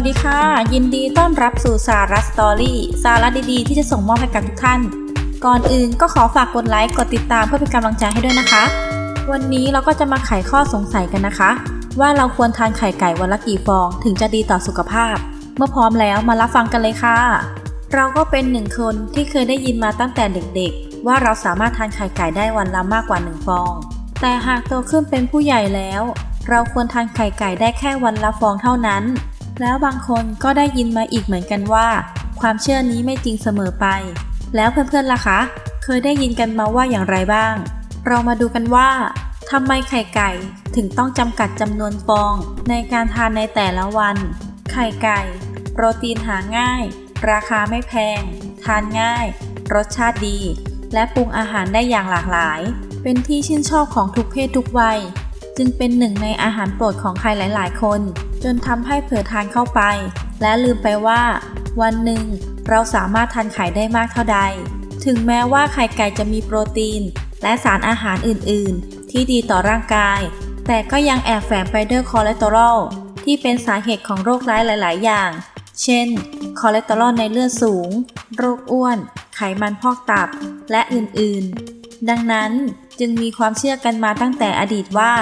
วัสดีค่ะ ยินดีต้อนรับสู่สาระสตอรี่สาระดีๆ ที่จะส่งมอบให้กับทุกท่าน ก่อนอื่นก็ขอฝากกดไลค์กดติดตามเพื่อเป็นกำลังใจให้ด้วยนะคะ วันนี้เราก็จะมาไขข้อสงสัยกันนะคะ ว่าเราควรทานไข่ไก่วันละกี่ฟองถึงจะดีต่อสุขภาพ เมื่อพร้อมแล้วมารับฟังกันเลยค่ะ เราก็เป็นหนึ่งคนที่เคยได้ยินมาตั้งแต่เด็กๆ ว่าเราสามารถทานไข่ไก่ได้วันละมากกว่าหนึ่งฟอง แต่หากโตขึ้นเป็นผู้ใหญ่แล้ว เราควรทานไข่ไก่ได้แค่วันละฟองเท่านั้น แล้วบางคนก็ได้ยินมาอีกเหมือนกันว่า ความเชื่อนี้ไม่จริงเสมอไป แล้วเพื่อนๆล่ะคะ เคยได้ยินกันมาว่าอย่างไรบ้าง เรามาดูกันว่าทำไมไข่ไก่ถึงต้องจำกัดจำนวนฟองในการทานในแต่ละวัน ไข่ไก่ โปรตีนหาง่าย ราคาไม่แพง ทานง่าย รสชาติดี และปรุงอาหารได้อย่างหลากหลาย เป็นที่ชื่นชอบของทุกเพศทุกวัย จึงเป็นหนึ่งในอาหารโปรดของใครหลาย ๆ คน จนทำให้เผลอทานเข้าไป และลืมไปว่า วันหนึ่ง เราสามารถทานไข่ได้มากเท่าใด ถึงแม้ว่าไข่ไก่จะมีโปรตีน และสารอาหารอื่น ๆ ที่ดีต่อร่างกาย แต่ก็ยังแอบแฝงไปด้วยคอเลสเตอรอลที่เป็นสาเหตุของโรคร้ายหลาย ๆ อย่าง เช่น คอเลสเตอรอลในเลือดสูง โรคอ้วน ไขมันพอกตับ และอื่น ๆ ดังนั้นจึงมีความเชื่อกันมาตั้งแต่อดีตว่า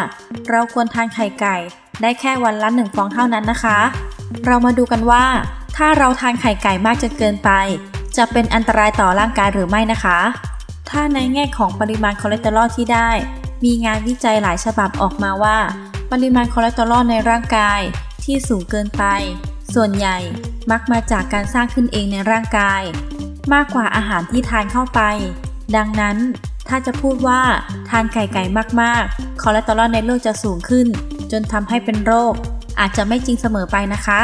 เราควรทานไข่ไก่ ได้แค่วันละหนึ่งฟองเท่านั้นนะคะ เรามาดูกันว่า ถ้าเราทานไข่ไก่มากจนเกินไป จะเป็นอันตรายต่อร่างกายหรือไม่นะคะ ถ้าในแง่ของปริมาณคอเลสเตอรอลที่ได้ มีงานวิจัยหลายฉบับออกมาว่า ปริมาณคอเลสเตอรอลในร่างกายที่สูงเกินไป ส่วนใหญ่มักมาจากการสร้างขึ้นเองในร่างกาย มากกว่าอาหารที่ทานเข้าไป ดังนั้น ถ้าจะพูดว่าทานไก่ไก่มากๆ คอเลสเตอรอลในเลือดจะสูงขึ้น จนทำให้เป็นโรค อาจจะไม่จริงเสมอไปนะคะ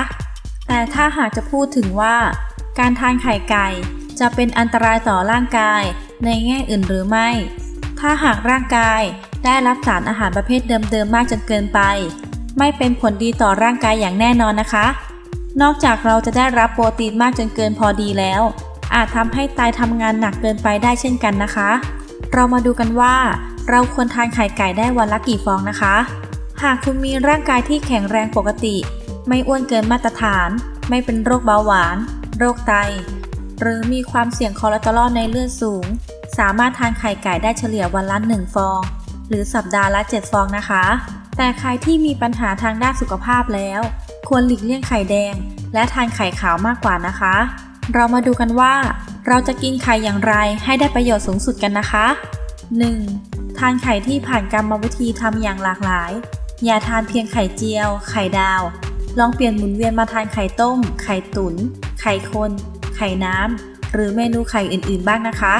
แต่ถ้าหากจะพูดถึงว่า การทานไข่ไก่จะเป็นอันตรายต่อร่างกายในแง่อื่นหรือไม่ ถ้าหากร่างกายได้รับสารอาหารประเภทเดิมๆมากจนเกินไป ไม่เป็นผลดีต่อร่างกายอย่างแน่นอนนะคะ นอกจากเราจะได้รับโปรตีนมากจนเกินพอดีแล้ว อาจทำให้ไตทำงานหนักเกินไปได้เช่นกันนะคะ เรามาดูกันว่า เราควรทานไข่ไก่ได้วันละกี่ฟองนะคะ หากคุณมีร่างกายที่แข็งแรงปกติ ไม่อ้วนเกินมาตรฐาน ไม่เป็นโรคเบาหวาน โรคไต หรือมีความเสี่ยงคอเลสเตอรอลในเลือดสูง สามารถทานไข่ไก่ได้เฉลี่ยวันละ 1 ฟอง หรือสัปดาห์ละ 7 ฟองนะคะ แต่ใครที่มีปัญหาทางด้านสุขภาพแล้ว ควรหลีกเลี่ยงไข่แดง และทานไข่ขาวมากกว่านะคะ เรามาดูกันว่า เราจะกินไข่อย่างไรให้ได้ประโยชน์สูงสุดกันนะคะ 1. ทานไข่ที่ผ่านกรรมวิธีทำอย่างหลากหลาย อย่าทานเพียงไข่เจียว ไข่ดาว ลองเปลี่ยนหมุนเวียนมาทานไข่ต้ม ไข่ตุน๋น ไข่คน ไข่น้ำ หรือเมนูไข่อื่นๆบ้างนะคะ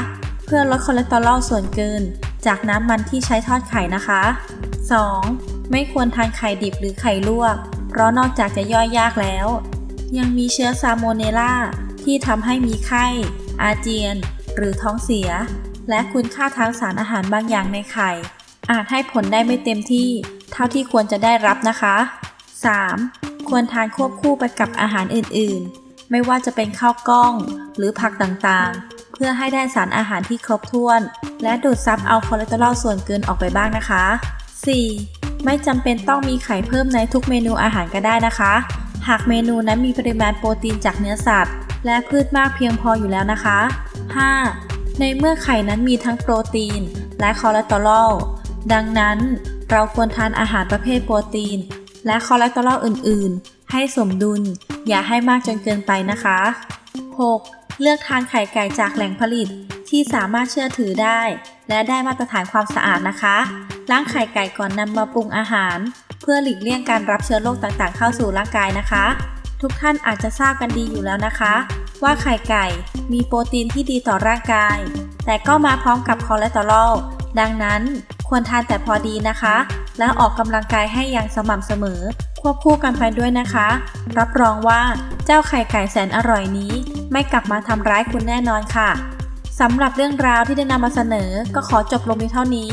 เพื่อลดคอเลสเตอรอลส่วนเกิน จากน้ำมันที่ใช้ทอดไข่นะคะ 2. ไม่ควรทานไข่ดิบหรือไข่ลวก เพราะนอกจากจะย่อยยากแล้ว ยังมีเชื้อซาโมเนลาที่ทำให้มีไข้ อาเจียน หรือท้องเสีย และคุณค่าทางสารอาหารบางอย่างในไข่ อาจให้ผลได้ไม่เต็มที่ เท่าที่ควรจะได้รับนะคะ 3. ควรทานควบคู่ไปกับอาหารอื่นๆ ไม่ว่าจะเป็นข้าวกล้อง หรือผักต่างๆ เพื่อให้ได้สารอาหารที่ครบถ้วน และดูดซับเอาคอเลสเตอรอลส่วนเกินออกไปบ้างนะคะ 4. ไม่จำเป็นต้องมีไข่เพิ่มในทุกเมนูอาหารก็ได้นะคะ หากเมนูนั้นมีปริมาณโปรตีนจากเนื้อสัตว์ และพืชมากเพียงพออยู่แล้วนะคะ 5. ในเมื่อไข่นั้นมีทั้งโปรตีน และคอเลสเตอรอล ดังนั้นเราควรทานอาหารประเภทโปรตีน และคอเลสเตอรอลอื่น ๆ ให้สมดุล อย่าให้มากจนเกินไปนะคะ 6. เลือกทานไข่ไก่จากแหล่งผลิตที่สามารถเชื่อถือได้ และได้มาตรฐานความสะอาดนะคะล้างไข่ไก่ก่อนนำมาปรุงอาหาร เพื่อหลีกเลี่ยงการรับเชื้อโรคต่างๆ เข้าสู่ร่างกายนะคะ ทุกท่านอาจจะทราบกันดีอยู่แล้วนะคะ ว่าไข่ไก่มีโปรตีนที่ดีต่อร่างกาย แต่ก็มาพร้อมกับคอเลสเตอรอลดังนั้นควรทานแต่พอดีนะคะ และออกกำลังกายให้อย่างสม่ำเสมอ ควบคู่กันไปด้วยนะคะ รับรองว่าเจ้าไข่ไก่แสนอร่อยนี้ ไม่กลับมาทำร้ายคุณแน่นอนค่ะสำหรับเรื่องราวที่ได้นำมาเสนอ ก็ขอจบลงเพียงเท่านี้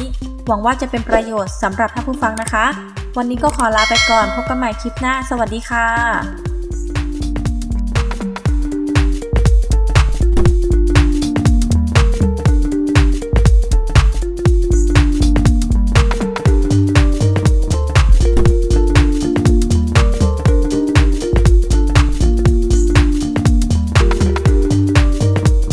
หวังว่าจะเป็นประโยชน์สำหรับท่านผู้ฟังนะคะ วันนี้ก็ขอลาไปก่อนพบกันใหม่คลิปหน้า สวัสดีค่ะ